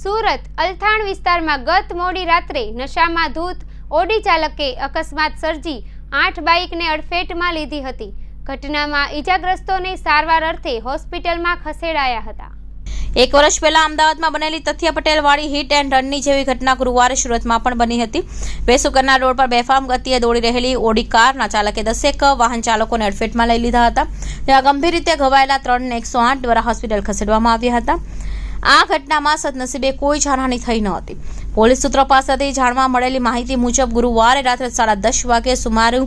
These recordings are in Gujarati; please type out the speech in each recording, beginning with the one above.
સુરત, અલથાણ વિસ્તારમાં ગત મોડી રાત્રે નશામાં ધૂત, ઓડી ચાલકે અકસ્માત સર્જી આઠ બાઇકને અડફેટમાં લીધી હતી. ઘટનામાં ઈજાગ્રસ્તોને સારવાર અર્થે હોસ્પિટલમાં ખસેડાયા હતા. એક વર્ષ પહેલા અમદાવાદમાં બનેલી તથ્ય પટેલ વાળી હિટ એન્ડ રનની જેવી ઘટના ગુરુવારે સુરતમાં પણ બની હતી. વેસુકરના રોડ પર બેફામ ગતિએ દોડી રહેલી ઓડી કારના ચાલકે દસેક વાહન ચાલકોને અડફેટમાં લઈ લીધા હતા. જ્યાં ગંભીર રીતે ઘવાયેલા ત્રણને એકસો આઠ દ્વારા હોસ્પિટલ ખસેડવામાં આવ્યા હતા. આ ઘટનામાં સદનસીબે કોઈ જાનહાની થઈ ન હતી. પોલીસ સૂત્રો પાસેથી જાણવા મળેલી માહિતી મુજબ ગુરુવારે રાત્રે સાડા દસ વાગે સુમારુ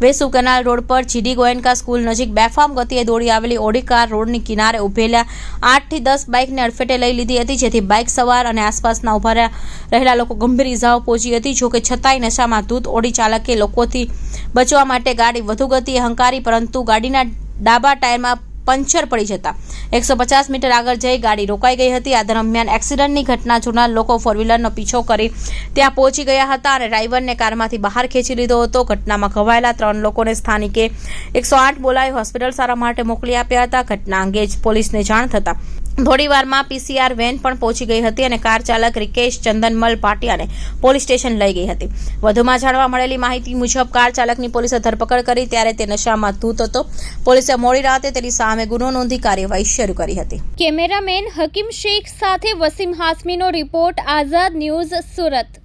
વેસુ કેનાલ રોડ પર જીડી ગોયનકા સ્કૂલ નજીક બેફામ ગતિએ દોડી આવેલી ઓડી કાર રોડની કિનારે ઉભેલા આઠથી દસ બાઇકને અડફેટે લઈ લીધી હતી, જેથી બાઇક સવાર અને આસપાસના ઊભા રહેલા લોકો ગંભીર ઇજાઓ પહોંચી હતી જોકે છતાંય નશામાં ધૂત ઓડી ચાલકે લોકોથી બચવા માટે ગાડી વધુ ગતિએ હંકારી પરંતુ ગાડીના ડાબા ટાયરમાં પંચર પડી જતા. એકસો પચાસ મીટર આગળ જઈ ગાડી રોકાઈ ગઈ હતી. આ દરમિયાન એક્સિડન્ટની ઘટના જોનાર લોકો ફોર વ્હીલરનો પીછો કરી ત્યાં પહોંચી ગયા હતા અને ડ્રાઈવરને કારમાંથી બહાર ખેંચી લીધો હતો. ઘટનામાં ઘવાયેલા ત્રણ લોકોને સ્થાનિકે એકસો આઠ બોલાવી હોસ્પિટલ સારા માટે મોકલી આપ્યા હતા. ઘટના અંગે જ પોલીસને જાણ થતાં થોડી વારમાં પીસીઆર વેન પણ પહોંચી ગઈ હતી અને કાર ચાલક રિકેશ ચંદનમલ પાટિયાને પોલીસ સ્ટેશન લઈ ગઈ હતી. વધુમાં જાણવા મળેલી માહિતી મુજબ કાર ચાલકની પોલીસે ધરપકડ કરી ત્યારે તે નશામાં ધૂત હતો. પોલીસે મોડી રાતે તેની સામે ગુનો નોંધી કાર્યવાહી શરૂ કરી હતી. કેમેરામેન હકીમ શેખ સાથે વસીમ હાસમીનો રિપોર્ટ આઝાદ ન્યૂઝ સુરત.